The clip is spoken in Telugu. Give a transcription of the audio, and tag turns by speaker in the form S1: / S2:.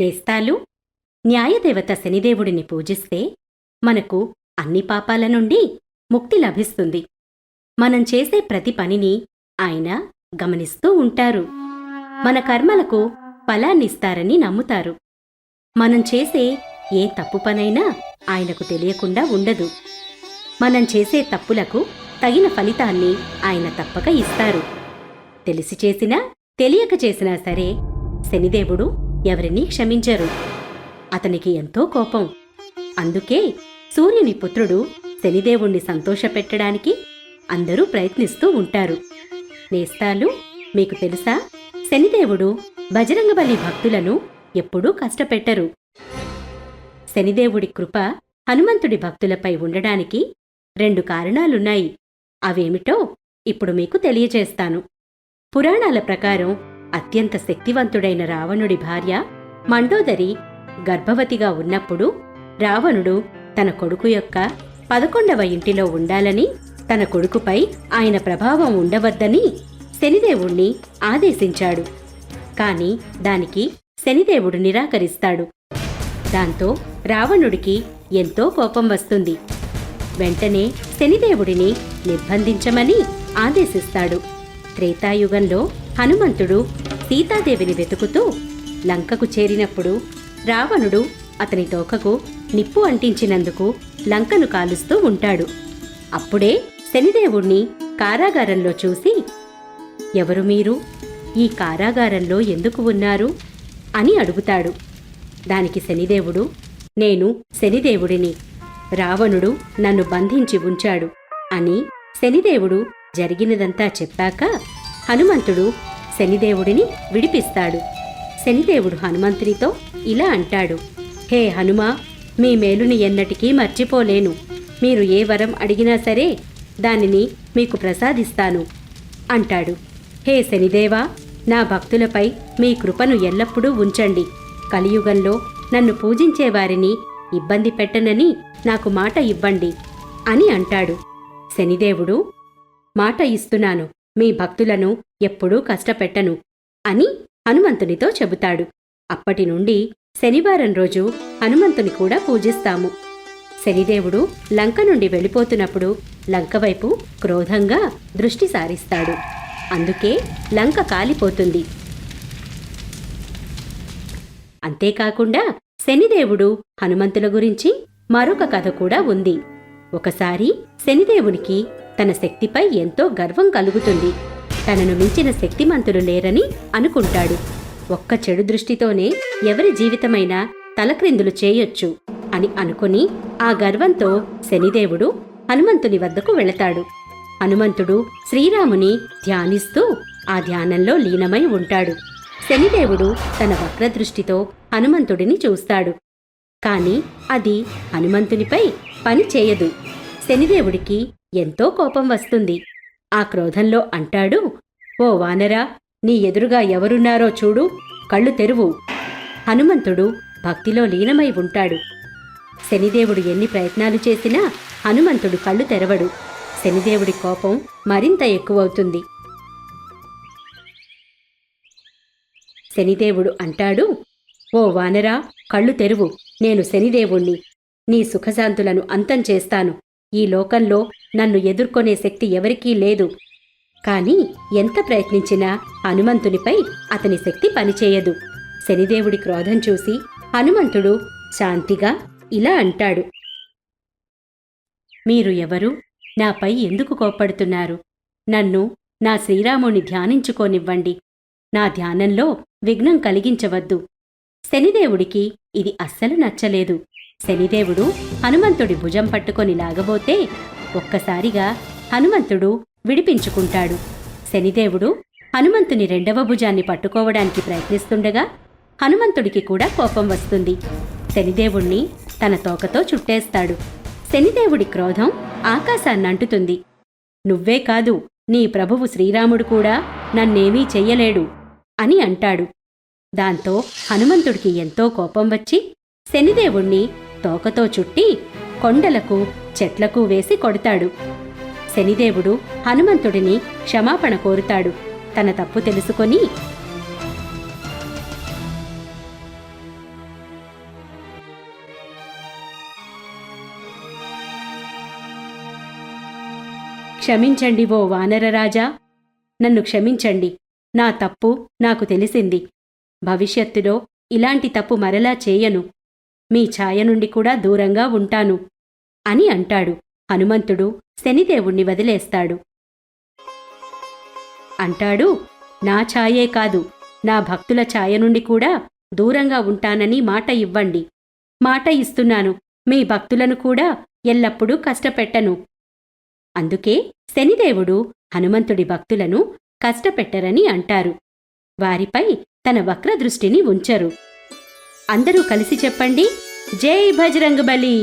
S1: నేస్తాలు. న్యాయదేవత శనిదేవుడిని పూజిస్తే మనకు అన్ని పాపాల నుండి ముక్తి లభిస్తుంది. మనం చేసే ప్రతి పనిని ఆయన గమనిస్తూ ఉంటారు. మన కర్మలకు ఫలాన్నిస్తారని నమ్ముతారు. మనం చేసే ఏ తప్పు పనైనా ఆయనకు తెలియకుండా ఉండదు. మనం చేసే తప్పులకు తగిన ఫలితాన్ని ఆయన తప్పక ఇస్తారు. తెలిసి చేసినా తెలియక చేసినా సరే శనిదేవుడు ఎవరినీ క్షమించరు. అతనికి ఎంతో కోపం. అందుకే సూర్యుని పుత్రుడు శనిదేవుణ్ణి సంతోషపెట్టడానికి అందరూ ప్రయత్నిస్తూ ఉంటారు. నేస్తాలు మీకు తెలుసా? శనిదేవుడు బజరంగబలి భక్తులను ఎప్పుడూ కష్టపెట్టరు. శనిదేవుడి కృప హనుమంతుడి భక్తులపై ఉండడానికి రెండు కారణాలున్నాయి. అవేమిటో ఇప్పుడు మీకు తెలియజేస్తాను. పురాణాల ప్రకారం అత్యంత శక్తివంతుడైన రావణుడి భార్య మండోదరి గర్భవతిగా ఉన్నప్పుడు రావణుడు తన కొడుకు యొక్క పదకొండవ ఇంటిలో ఉండాలని తన కొడుకుపై ఆయన ప్రభావం ఉండవద్దని శనిదేవుణ్ణి ఆదేశించాడు. కాని దానికి శనిదేవుడు నిరాకరిస్తాడు. దాంతో రావణుడికి ఎంతో కోపం వస్తుంది. వెంటనే శనిదేవుడిని నిర్బంధించమని ఆదేశిస్తాడు. త్రేతాయుగంలో హనుమంతుడు సీతాదేవిని వెతుకుతూ లంకకు చేరినప్పుడు రావణుడు అతని తోకకు నిప్పు అంటించినందుకు లంకను కాలుస్తూ ఉంటాడు. అప్పుడే శనిదేవుణ్ణి కారాగారంలో చూసి ఎవరు మీరు? ఈ కారాగారంలో ఎందుకు ఉన్నారు అని అడుగుతాడు. దానికి శనిదేవుడు నేను శనిదేవుడిని. రావణుడు నన్ను బంధించి ఉంచాడు అని శనిదేవుడు జరిగినదంతా చెప్పాక హనుమంతుడు శనిదేవుడిని విడిపిస్తాడు. శనిదేవుడు హనుమంతునితో ఇలా అంటాడు. హే హనుమా మీ మేలుని ఎన్నటికీ మర్చిపోలేను. మీరు ఏ వరం అడిగినా సరే దానిని మీకు ప్రసాదిస్తాను అంటాడు. హే శనిదేవా నా భక్తులపై మీ కృపను ఎల్లప్పుడూ ఉంచండి. కలియుగంలో నన్ను పూజించే వారిని ఇబ్బంది పెట్టనని నాకు మాట ఇవ్వండి అని అంటాడు. శనిదేవుడు మాట ఇస్తున్నాను. మీ భక్తులను ఎప్పుడూ కష్టపెట్టను అని హనుమంతునితో చెబుతాడు. అప్పటి నుండి శనివారం రోజు హనుమంతుని కూడా పూజిస్తాము. శనిదేవుడు లంక నుండి వెళ్ళిపోతున్నప్పుడు లంక వైపు క్రోధంగా దృష్టి సారిస్తాడు. అందుకే లంక కాలిపోతుంది. అంతేకాకుండా శనిదేవుడు హనుమంతుల గురించి మరొక కథ కూడా ఉంది. ఒకసారి శనిదేవునికి తన శక్తిపై ఎంతో గర్వం కలుగుతుంది. తనను మించిన శక్తిమంతులు లేరని అనుకుంటాడు. ఒక్క చెడు దృష్టితోనే ఎవరి జీవితమైనా తలక్రిందులు చేయొచ్చు అని అనుకుని ఆ గర్వంతో శనిదేవుడు హనుమంతుని వద్దకు వెళతాడు. హనుమంతుడు శ్రీరాముని ధ్యానిస్తూ ఆ ధ్యానంలో లీనమై ఉంటాడు. శనిదేవుడు తన వక్రదృష్టితో హనుమంతుడిని చూస్తాడు. కాని అది హనుమంతునిపై పని చేయదు. శనిదేవుడికి ఎంతో కోపం వస్తుంది. ఆ క్రోధంలో అంటాడు ఓ వానరా నీ ఎదురుగా ఎవరున్నారో చూడు కళ్ళు తెరువు. హనుమంతుడు భక్తిలో లీనమై ఉంటాడు. శనిదేవుడు ఎన్ని ప్రయత్నాలు చేసినా హనుమంతుడు కళ్ళు తెరవడు. శనిదేవుడి కోపం మరింత ఎక్కువవుతుంది. శనిదేవుడు అంటాడు ఓ వానరా కళ్ళు తెరువు. నేను శనిదేవుణ్ణి. నీ సుఖశాంతులను అంతం చేస్తాను. ఈ లోకంలో నన్ను ఎదుర్కొనే శక్తి ఎవరికీ లేదు. కాని ఎంత ప్రయత్నించినా హనుమంతునిపై అతని శక్తి పనిచేయదు. శనిదేవుడి క్రోధం చూసి హనుమంతుడు శాంతిగా ఇలా అంటాడు. మీరు ఎవరు? నాపై ఎందుకు కోప్పడుతున్నారు? నన్ను నా శ్రీరాముని ధ్యానించుకోనివ్వండి. నా ధ్యానంలో విఘ్నం కలిగించవద్దు. శనిదేవుడికి ఇది అస్సలు నచ్చలేదు. శనిదేవుడు హనుమంతుడి భుజం పట్టుకొని లాగబోతే ఒక్కసారిగా హనుమంతుడు విడిపించుకుంటాడు. శనిదేవుడు హనుమంతుని రెండవ భుజాన్ని పట్టుకోవడానికి ప్రయత్నిస్తుండగా హనుమంతుడికి కూడా కోపం వస్తుంది. శనిదేవుణ్ణి తన తోకతో చుట్టేస్తాడు. శనిదేవుడి క్రోధం ఆకాశాన్నంటుతుంది నువ్వే కాదు నీ ప్రభువు శ్రీరాముడు కూడా నన్నేమీ చెయ్యలేడు అని అంటాడు. దాంతో హనుమంతుడికి ఎంతో కోపం వచ్చి శనిదేవుణ్ణి తోకతో చుట్టి కొండలకు చెట్లకు వేసి కొడతాడు. శనిదేవుడు హనుమంతుడిని క్షమాపణ కోరుతాడు. తన తప్పు తెలుసుకొని క్షమించండి ఓ వానరరాజా నన్ను క్షమించండి. నా తప్పు నాకు తెలిసింది. భవిష్యత్తులో ఇలాంటి తప్పు మరలా చేయను. మీ ఛాయ నుండి కూడా దూరంగా ఉంటాను అని అంటాడు. హనుమంతుడు శనిదేవుణ్ణి వదిలేస్తాడు. అంటాడు నా ఛాయే కాదు నా భక్తుల ఛాయ నుండి కూడా దూరంగా ఉంటానని మాట ఇవ్వండి. మాట ఇస్తున్నాను మీ భక్తులను కూడా ఎల్లప్పుడూ కష్టపెట్టను. అందుకే శనిదేవుడు హనుమంతుడి భక్తులను కష్టపెట్టరని అంటారు. వారిపై తన వక్రదృష్టిని ఉంచరు. అందరూ కలిసి చెప్పండి. జై బజరంగబలి